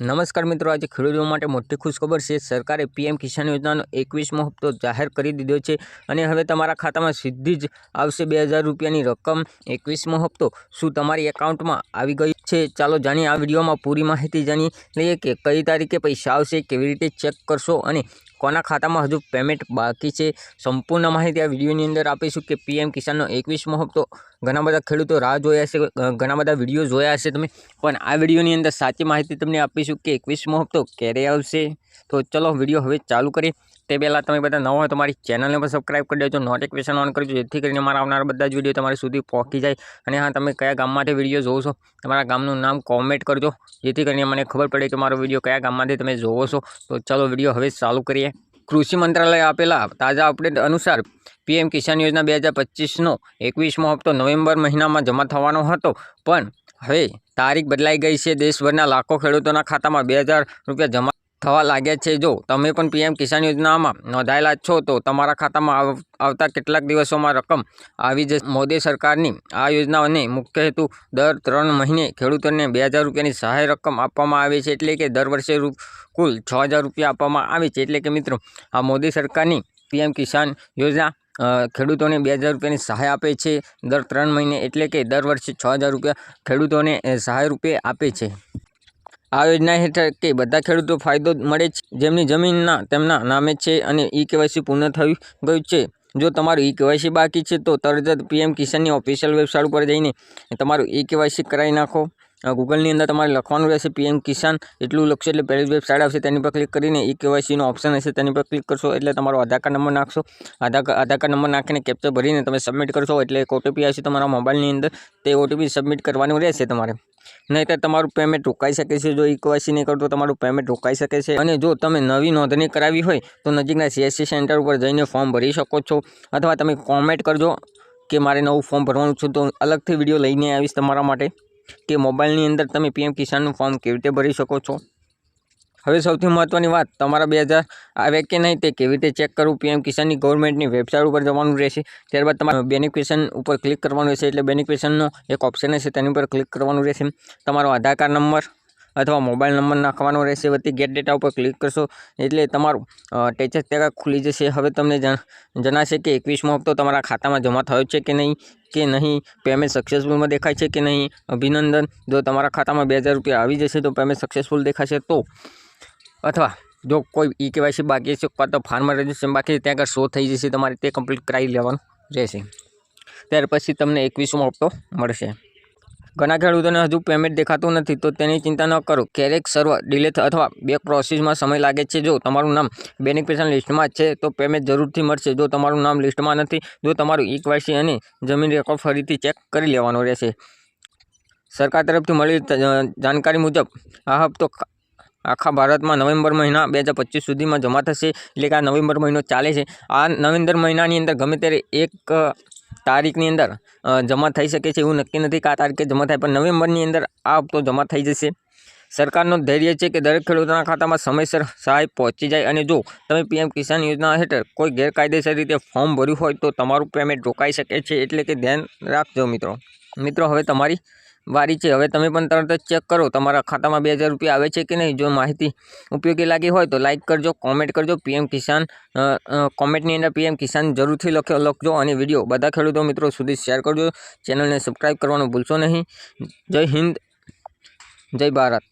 નમસ્કાર મિત્રો, આજે ખેડૂતો માટે મોટી ખુશખબર છે. સરકારે પીએમ કિસાન યોજનાનો એકવીસમો હપ્તો જાહેર કરી દીધો છે અને હવે તમારા ખાતામાં સીધી જ આવશે બે રૂપિયાની રકમ. એકવીસમો હપ્તો શું તમારી એકાઉન્ટમાં આવી ગઈ છે? ચાલો જાણીએ. આ વિડીયોમાં પૂરી માહિતી જાણી લઈએ કે કઈ તારીખે પૈસા આવશે, કેવી રીતે ચેક કરશો અને કોના ખાતામાં હજુ પેમેન્ટ બાકી છે? સંપૂર્ણ માહિતી આ વિડીયોની અંદર આપીશું કે પીએમ કિસાનનો એકવીસમો હપ્તો ઘણા બધા ખેડૂતો રાહ જોયા છે ઘણા બધા વીડિયો જોયા હશે તમે. પણ આ વિડીયોની અંદર સાચી માહિતી તમને આપીશું કે એકવીસમો હપ્તો ક્યારે આવશે? તો ચલો વીડિયો હવે ચાલુ કરીએ. તે પહેલાં તમે બધા નવા હોય તો મારી ચેનલને પણ સબસ્ક્રાઈબ કરી દેજો નોટિફિકેશન ઓન કરજો જેથી કરીને મારા આવનારા બધા જ વીડિયો તમારી સુધી પહોંચી જાય. અને હા, તમે કયા ગામમાંથી વીડિયો જોવો છો, તમારા ગામનું નામ કોમેન્ટ કરજો, જેથી કરીને મને ખબર પડે કે મારો વીડિયો કયા ગામમાંથી તમે જોવો છો. તો ચાલો વીડિયો હવે ચાલુ કરીએ. કૃષિ મંત્રાલયે આપેલા તાજા અપડેટ અનુસાર પીએમ કિસાન યોજના બે હજાર પચીસનો એકવીસમો હપ્તો નવેમ્બર મહિનામાં જમા થવાનો હતો. પણ હવે તારીખ બદલાઈ ગઈ છે. દેશભરના લાખો ખેડૂતોના ખાતામાં બે હજાર રૂપિયા જમા થવા લાગ્યા છે. જો, તમે પણ પીએમ કિસાન યોજનામાં નોંધાયેલા છો, તો તમારા ખાતામાં આવ- આવતા કેટલાક દિવસોમાં રકમ આવી જશે. મોદી સરકારની આ યોજનાઓને મુખ્ય હેતુ દર ત્રણ મહિને ખેડૂતોને બે હજાર રૂપિયાની સહાય રકમ આપવામાં આવે છે. એટલે કે દર વર્ષે કુલ છ હજાર રૂપિયા આપવામાં આવે છે. એટલે કે મિત્રો, આ મોદી સરકારની પીએમ કિસાન યોજના ખેડૂતોને બે હજાર રૂપિયાની સહાય આપે છે દર ત્રણ મહિને. એટલે કે દર વર્ષે છ હજાર રૂપિયા ખેડૂતોને સહાય રૂપે આપે છે. આ યોજના હેઠળ કે બધા ખેડૂતો ફાયદો મળે છે. જેમની જમીનના તેમના નામે છે અને ઈ કેવાયસી પૂર્ણ થયું ગયું છે. જો તમારું ઈ કેવાયસી બાકી છે તો તરત જ પીએમ કિસાનની ઓફિશિયલ વેબસાઇટ ઉપર જઈને તમારું ઈ કેવાયસી કરાવી નાખો. ગૂગલની અંદર તમારે લખવાનું રહેશે પીએમ કિસાન એટલું લખશો એટલે પહેલી વેબસાઇટ આવશે, તેની પર ક્લિક કરીને ઈ કેવાયસીનો ઓપ્શન હશે, તેની પર ક્લિક કરશો એટલે તમારો આધાર કાર્ડ નંબર નાખશો. આધાર આધાર કાર્ડ નંબર નાખીને કેપ્ચર ભરીને તમે સબમિટ કરશો એટલે એક ઓટીપી આવશે તમારા મોબાઈલની અંદર. તે ઓટીપી સબમિટ કરવાનું રહેશે તમારે. નહીંતર તમારું પેમેન્ટ રોકાઈ શકે છે. જો ઇક્વાસી નહીં કરો તો તમારું પેમેન્ટ રોકાઈ શકે છે. અને જો તમે નવી નોંધણી કરાવી હોય, તો નજીકના સીએસસી સેન્ટર ઉપર જઈને ફોર્મ ભરી શકો છો. અથવા તમે કોમેન્ટ કરજો કે મારે નવું ફોર્મ ભરવાનું છે તો અલગથી વીડિયો લઈને આવીશ તમારા માટે. કે મોબાઈલની અંદર તમે પીએમ કિસાનનું ફોર્મ કેવી રીતે ભરી શકો છો? હવે સૌથી મહત્ત્વની વાત, તમારા બે હજાર આવે કે નહીં તે કેવી રીતે ચેક કરવું? પીએમ કિસાનની ગવર્મેન્ટની વેબસાઇટ ઉપર જવાનું રહેશે, ત્યારબાદ તમારે બેનિફિકેશન ઉપર ક્લિક કરવાનું રહેશે, એટલે બેનિફિકેશનનો એક ઓપ્શન હશે, તેની ઉપર ક્લિક કરવાનું રહેશે. તમારો આધાર કાર્ડ નંબર અથવા મોબાઈલ નંબર નાખવાનો રહેશે, વતી ગેટ ડેટા ઉપર ક્લિક કરશો, એટલે તમારું ટેચસ ટેકા ખુલી જશે. હવે તમને જણાશે કે એકવીસમો હપ્તો તમારા ખાતામાં જમા થયો છે કે નહીં? કે નહીં? પેમેન્ટ સક્સેસફુલમાં દેખાય છે કે નહીં? અભિનંદન. જો તમારા ખાતામાં બે રૂપિયા આવી જશે તો પેમેન્ટ સક્સેસફુલ દેખાશે તો. અથવા જો કોઈ ઈ કેવાયસી બાકી છે કાં તો ફાર્મર રજિસ્ટ્રેશન બાકી ત્યાં આગળ શો થઈ જશે તમારે તે કમ્પ્લીટ કરાવી લેવાનું રહેશે. ત્યાર પછી તમને એકવીસમો હપ્તો મળશે. ઘણા ખેડૂતોને હજુ પેમેન્ટ દેખાતું નથી, તો તેની ચિંતા ન કરો. ક્યારેક સર્વર ડિલે અથવા બેક પ્રોસેસમાં સમય લાગે છે. જો તમારું નામ બેનિફિશિયલ લિસ્ટમાં છે, તો પેમેન્ટ જરૂરથી મળશે. જો તમારું નામ લિસ્ટમાં નથી, જો તમારું ઇક્વાયસી અને જમીન રેકોર્ડ ફરીથી ચેક કરી લેવાનો રહેશે. સરકાર તરફથી મળેલી જાણકારી મુજબ, આ હપ્તો આખા ભારતમાં નવેમ્બર મહિના બે હજાર પચીસ સુધીમાં જમા થશે. એટલે કે આ નવેમ્બર મહિનો ચાલે છે. આ નવેમ્બર મહિનાની અંદર ગમે ત્યારે એક તારીખની અંદર જમા થઈ શકે છે એવું નક્કી નથી. કે આ તારીખે જમા થાય, પણ નવેમ્બરની અંદર આ હપ્તો જમા થઈ જશે. સરકારનો ધૈર્ય છે કે દરેક ખેડૂતોના ખાતામાં સમયસર સહાય પહોંચી જાય અને જો તમે પીએમ કિસાન યોજના હેઠળ કોઈ ગેરકાયદેસર રીતે ફોર્મ ભર્યું હોય તો તમારું પેમેન્ટ રોકાઈ શકે છે એટલે કે ધ્યાન રાખજો મિત્રો. મિત્રો, હવે તમારી વારી છે. હવે તમે પણ તરત જ ચેક કરો. તમારા ખાતામાં બે હજાર રૂપિયા આવે છે કે નહીં? જો માહિતી ઉપયોગી લાગી હોય તો લાઇક કરજો કોમેન્ટ કરજો. પીએમ કિસાન કોમેન્ટની અંદર પીએમ કિસાન જરૂરથી લખ્યો લખજો અને વીડિયો બધા ખેડૂતો મિત્રો સુધી શેર કરજો. ચેનલને સબસ્ક્રાઈબ કરવાનું ભૂલશો નહીં. જય હિન્દ, જય ભારત.